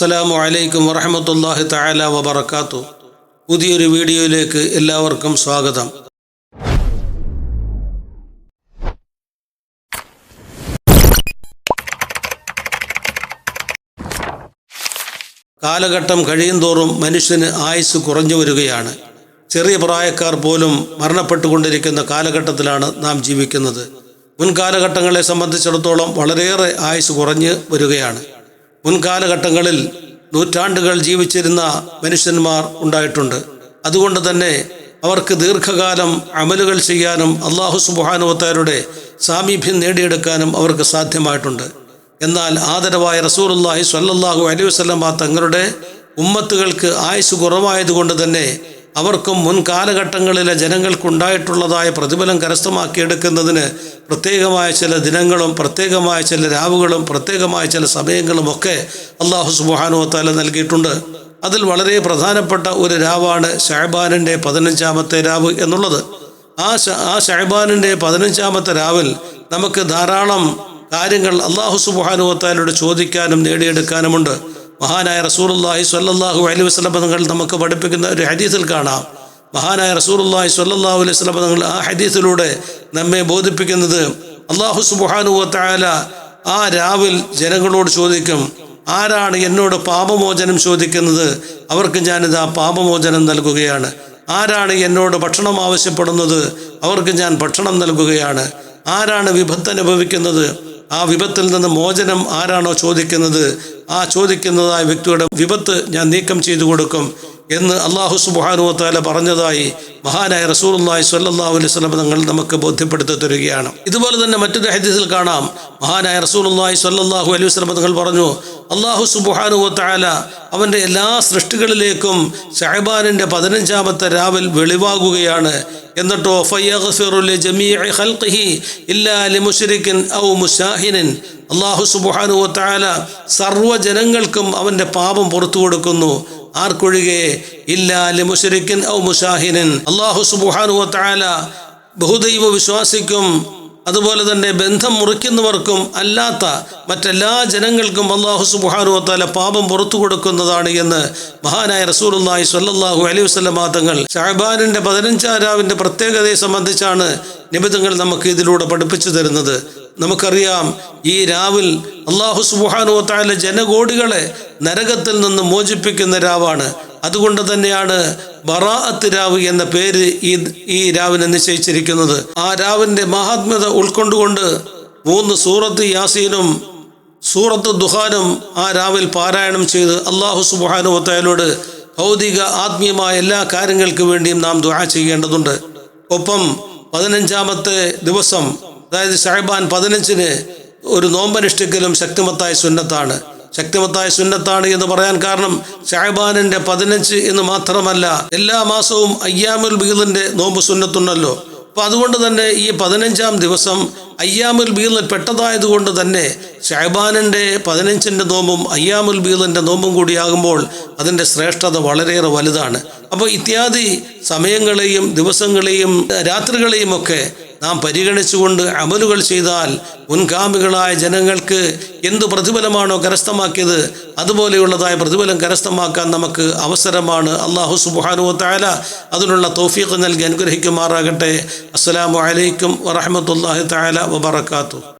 അസ്സലാമു അലൈക്കും വറഹമത്തല്ലാഹി തആല വബറകാതു പുതിയൊരു വീഡിയോയിലേക്ക് എല്ലാവർക്കും സ്വാഗതം. കാലഘട്ടം കഴിയുന്തോറും മനുഷ്യന് ആയുസ് കുറഞ്ഞു വരികയാണ്. ചെറിയ പ്രായക്കാർ പോലും മരണപ്പെട്ടുകൊണ്ടിരിക്കുന്ന കാലഘട്ടത്തിലാണ് നാം ജീവിക്കുന്നത്. മുൻകാലഘട്ടങ്ങളെ സംബന്ധിച്ചിടത്തോളം വളരെയേറെ ആയുസ് കുറഞ്ഞു വരികയാണ്. മുൻകാലഘട്ടങ്ങളിൽ നൂറ്റാണ്ടുകൾ ജീവിച്ചിരുന്ന മനുഷ്യന്മാർ ഉണ്ടായിട്ടുണ്ട്. അതുകൊണ്ട് തന്നെ അവർക്ക് ദീർഘകാലം അമലുകൾ ചെയ്യാനും അള്ളാഹു സുബാനുവത്താരുടെ സാമീപ്യം നേടിയെടുക്കാനും അവർക്ക് സാധ്യമായിട്ടുണ്ട്. എന്നാൽ ആദരവായ റസൂലുള്ളാഹി സ്വല്ലല്ലാഹു അലൈഹി വസല്ലമ തങ്ങളുടെ ഉമ്മത്തുകൾക്ക് ആയുസ് കുറവായതുകൊണ്ട് തന്നെ അവർക്കും മുൻകാലഘട്ടങ്ങളിലെ ജനങ്ങൾക്കുണ്ടായിട്ടുള്ളതായ പ്രതിഫലം കരസ്ഥമാക്കിയെടുക്കുന്നതിന് പ്രത്യേകമായ ചില ദിനങ്ങളും പ്രത്യേകമായ ചില രാവുകളും പ്രത്യേകമായ ചില സമയങ്ങളും ഒക്കെ അള്ളാഹു സുബാനുവത്താല താല നൽകിയിട്ടുണ്ട്. അതിൽ വളരെ പ്രധാനപ്പെട്ട ഒരു രാവാണ് ഷഹബാനിന്റെ പതിനഞ്ചാമത്തെ രാവ് എന്നുള്ളത്. ആ ആ ഷഹബാനിന്റെ പതിനഞ്ചാമത്തെ രാവിൽ നമുക്ക് ധാരാളം കാര്യങ്ങൾ അള്ളാഹു സുബാനുവത്താലോട് ചോദിക്കാനും നേടിയെടുക്കാനുമുണ്ട്. മഹാനായ റസൂലുള്ളാഹി സ്വല്ലാഹു അലൈഹി വസല്ലം പദങ്ങൾ നമുക്ക് പഠിപ്പിക്കുന്ന ഒരു ഹദീസിൽ കാണാം. മഹാനായ റസൂലുള്ളാഹി സ്വല്ലാഹു അലൈഹി വസല്ലം പദങ്ങൾ ആ ഹദീസിലൂടെ നമ്മെ ബോധിപ്പിക്കുന്നത് അള്ളാഹു സുബാനുവത്താല ആ രാവിൽ ജനങ്ങളോട് ചോദിക്കും ആരാണ് എന്നോട് പാപമോചനം ചോദിക്കുന്നത്? അവർക്ക് ഞാനിതാ പാപമോചനം നൽകുകയാണ്. ആരാണ് എന്നോട് ഭക്ഷണം ആവശ്യപ്പെടുന്നത്? അവർക്ക് ഞാൻ ഭക്ഷണം നൽകുകയാണ്. ആരാണ് വിപത്ത് അനുഭവിക്കുന്നത്? ആ വിപത്തിൽ നിന്ന് മോചനം ആരാണോ ചോദിക്കുന്നത് ആ ചോദിക്കുന്നതായ വ്യക്തിയുടെ വിപത്ത് ഞാൻ നീക്കം ചെയ്തു കൊടുക്കും എന്ന് അള്ളാഹു സുബാനുവത്താല പറഞ്ഞതായി മഹാനായ റസൂലുള്ളാഹി സ്വല്ലല്ലാഹു അലൈഹി വസല്ലം തങ്ങൾ നമുക്ക് ബോധ്യപ്പെടുത്തി തരികയാണ്. ഇതുപോലെ തന്നെ മറ്റൊരു ഹദീസിൽ കാണാം. മഹാനായ റസൂലുള്ളാഹി സ്വല്ലല്ലാഹു അലൈഹി വസല്ലം തങ്ങൾ പറഞ്ഞു അള്ളാഹു സുബാനുവത്താല അവന്റെ എല്ലാ സൃഷ്ടികളിലേക്കും ഷഹബാനിന്റെ പതിനഞ്ചാമത്തെ രാവിൽ വെളിവാകുകയാണ്. എന്നിട്ടോ അള്ളാഹു സർവ ജനങ്ങൾക്കും അവന്റെ പാപം പുറത്തു കൊടുക്കുന്നു. ആർക്കൊഴികെ? ഇല്ലാലി മുഷരിക്കൻ ഔ മുഷാഹിനൻ അള്ളാഹു സുബാനുവത്താല ബഹുദൈവ വിശ്വാസിക്കും അതുപോലെ തന്നെ ബന്ധം മുറിക്കുന്നവർക്കും അല്ലാത്ത മറ്റെല്ലാ ജനങ്ങൾക്കും അള്ളാഹു സുബാനുവത്താല പാപം പുറത്തു കൊടുക്കുന്നതാണ് എന്ന് മഹാനായ റസൂലുള്ളാഹി സ്വല്ലല്ലാഹു അലൈഹി വസല്ലമ തങ്ങൾ ഷഹബാനിന്റെ പതിനഞ്ചാം രാവിന്റെ പ്രത്യേകതയെ സംബന്ധിച്ചാണ് നിബിധങ്ങൾ നമുക്ക് ഇതിലൂടെ പഠിപ്പിച്ചു തരുന്നത്. നമുക്കറിയാം ഈ രാവിൽ അള്ളാഹു സുബാനുവത്താല ജനകോടികളെ നരകത്തിൽ നിന്ന് മോചിപ്പിക്കുന്ന രാവാണ്. അതുകൊണ്ട് തന്നെയാണ് ബറാഅത്ത് രാവ് എന്ന പേര് ഈ ഈ രാവിനെ നിശ്ചയിച്ചിരിക്കുന്നത്. ആ രാവിന്റെ മഹാത്മ്യത ഉൾക്കൊണ്ടുകൊണ്ട് മൂന്ന് സൂറത്ത് യാസീനും സൂറത്ത് ദുഹാനും ആ രാവിൽ പാരായണം ചെയ്ത് അള്ളാഹു സുബാനുവത്തായാലോട് ഭൗതിക ആത്മീയമായ എല്ലാ കാര്യങ്ങൾക്ക് വേണ്ടിയും നാം ദുആ ചെയ്യേണ്ടതുണ്ട്. ഒപ്പം പതിനഞ്ചാമത്തെ ദിവസം അതായത് ഷഹബാൻ പതിനഞ്ചിന് ഒരു നോമ്പനുഷ്ഠിക്കലും ശക്തിമത്തായ സുന്നത്താണ്. ശക്തിമത്തായ സുന്നത്താണ് എന്ന് പറയാൻ കാരണം ഷഹബാനിന്റെ പതിനഞ്ച് എന്ന് മാത്രമല്ല എല്ലാ മാസവും അയ്യാമുൽ ബീദിന്റെ നോമ്പ് സുന്നത്തുണ്ടല്ലോ. അപ്പോൾ അതുകൊണ്ട് തന്നെ ഈ പതിനഞ്ചാം ദിവസം അയ്യാമുൽ ബീദിൽ പെട്ടതായതുകൊണ്ട് തന്നെ ഷഹബാനിന്റെ പതിനഞ്ചിന്റെ നോമ്പും അയ്യാമുൽ ബീദിന്റെ നോമ്പും കൂടിയാകുമ്പോൾ അതിന്റെ ശ്രേഷ്ഠത വളരെയേറെ വലുതാണ്. അപ്പോൾ ഇത്യാദി സമയങ്ങളെയും ദിവസങ്ങളെയും രാത്രികളെയും ഒക്കെ നാം പരിഗണിച്ചുകൊണ്ട് അമലുകൾ ചെയ്താൽ മുൻഗാമികളായ ജനങ്ങൾക്ക് എന്തു പ്രതിഫലമാണോ കരസ്ഥമാക്കിയത് അതുപോലെയുള്ളതായ പ്രതിഫലം കരസ്ഥമാക്കാൻ നമുക്ക് അവസരമാണ് അള്ളാഹു സുബാനു താല അതിനുള്ള തോഫീഖ് നൽകി അനുഗ്രഹിക്കുമാറാകട്ടെ. അസ്സലാമു അലൈക്കും വറഹമത്തല്ലാഹി താല വബർക്കാത്തു